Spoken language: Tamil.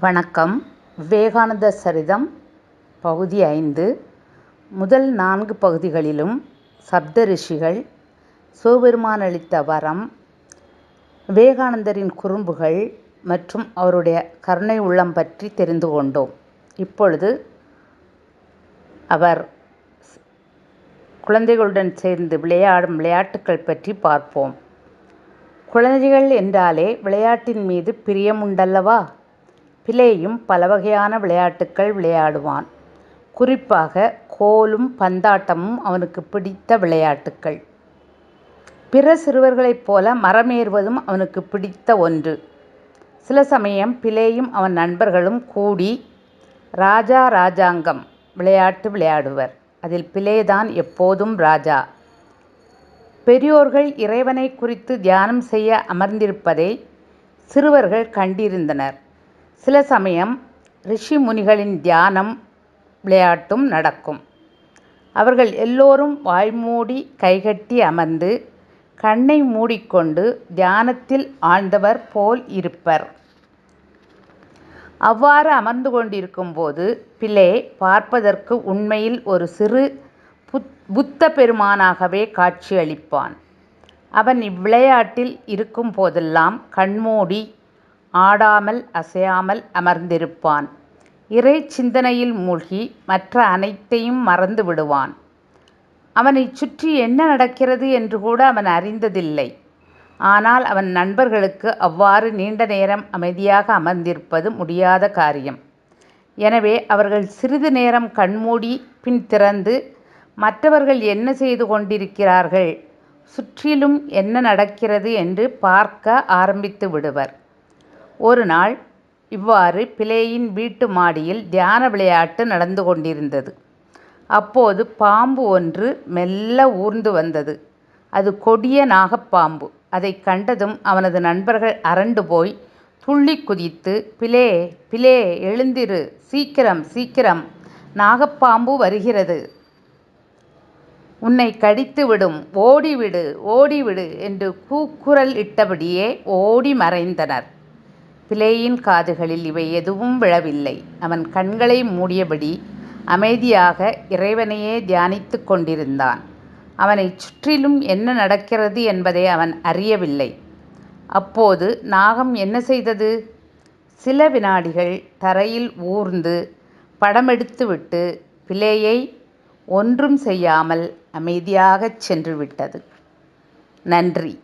வணக்கம். விவேகானந்த சரிதம் பகுதி ஐந்து. முதல் நான்கு பகுதிகளிலும் சப்த ரிஷிகள் சிவபெருமான் அளித்த வரம் விவேகானந்தரின் குறும்புகள் மற்றும் அவருடைய கருணை உள்ளம் பற்றி தெரிந்து கொண்டோம். இப்பொழுது அவர் குழந்தைகளுடன் சேர்ந்து விளையாடும் விளையாட்டுக்கள் பற்றி பார்ப்போம். குழந்தைகள் என்றாலே விளையாட்டின் மீது பிரியம் உண்டல்லவா பிலேயும் பல வகையான விளையாட்டுக்கள் விளையாடுவான். குறிப்பாக கோலும் பந்தாட்டமும் அவனுக்கு பிடித்த விளையாட்டுக்கள். பிற சிறுவர்களைப் போல மரமேறுவதும் அவனுக்கு பிடித்த ஒன்று. சில சமயம் பிலேயும் அவன் நண்பர்களும் கூடி ராஜா ராஜாங்கம் விளையாட்டு விளையாடுவர். அதில் பிலேதான் எப்போதும் ராஜா. பெரியோர்கள் இறைவனை குறித்து தியானம் செய்ய அமர்ந்திருப்பதை சிறுவர்கள் கண்டிருந்தனர். சில சமயம் ரிஷி முனிகளின் தியானம் விளையாட்டும் நடக்கும். அவர்கள் எல்லோரும் வாய்மூடி கைகட்டி அமர்ந்து கண்ணை மூடிக்கொண்டு தியானத்தில் ஆழ்ந்தவர் போல் இருப்பர். அவ்வாறு அமர்ந்து கொண்டிருக்கும்போது பிளே பார்ப்பதற்கு உண்மையில் ஒரு சிறு புத் புத்த பெருமானாகவே காட்சியளிப்பான். அவன் இவ்விளையாட்டில் இருக்கும் போதெல்லாம் கண்மூடி ஆடாமல் அசையாமல் அமர்ந்திருப்பான். இறை சிந்தனையில் மூழ்கி மற்ற அனைத்தையும் மறந்து விடுவான். அவனைச் சுற்றி என்ன நடக்கிறது என்று கூட அவன் அறிந்ததில்லை. ஆனால் அவன் நண்பர்களுக்கு அவ்வாறு நீண்ட நேரம் அமைதியாக அமர்ந்திருப்பது முடியாத காரியம். எனவே அவர்கள் சிறிது நேரம் கண்மூடி பின் திறந்து மற்றவர்கள் என்ன செய்து கொண்டிருக்கிறார்கள்? சுற்றிலும் என்ன நடக்கிறது? என்று பார்க்க ஆரம்பித்து விடுவர். ஒரு நாள் இவ்வாறு பிலேயின் வீட்டு மாடியில் தியான விளையாட்டு நடந்து கொண்டிருந்தது. அப்போது பாம்பு ஒன்று மெல்ல ஊர்ந்து வந்தது. அது கொடிய நாகப்பாம்பு. அதை கண்டதும் அவனது நண்பர்கள் அரண்டு போய் துள்ளி குதித்து பிலே பிலே எழுந்திரு சீக்கிரம் சீக்கிரம் நாகப்பாம்பு வருகிறது. உன்னை கடித்து விடும் ஓடிவிடு ஓடிவிடு என்று கூக்குரல் இட்டபடியே ஓடி மறைந்தனர். பிலேயின் காதுகளில் இவை எதுவும் விழவில்லை. அவன் கண்களை மூடியபடி அமைதியாக இறைவனையே தியானித்து கொண்டிருந்தான். அவனைச் சுற்றிலும் என்ன நடக்கிறது என்பதை அவன் அறியவில்லை. அப்போது நாகம் என்ன செய்தது? சில வினாடிகள் தரையில் ஊர்ந்து படமெடுத்துவிட்டு பிலேயை ஒன்றும் செய்யாமல் அமைதியாகச் சென்று விட்டது நன்றி.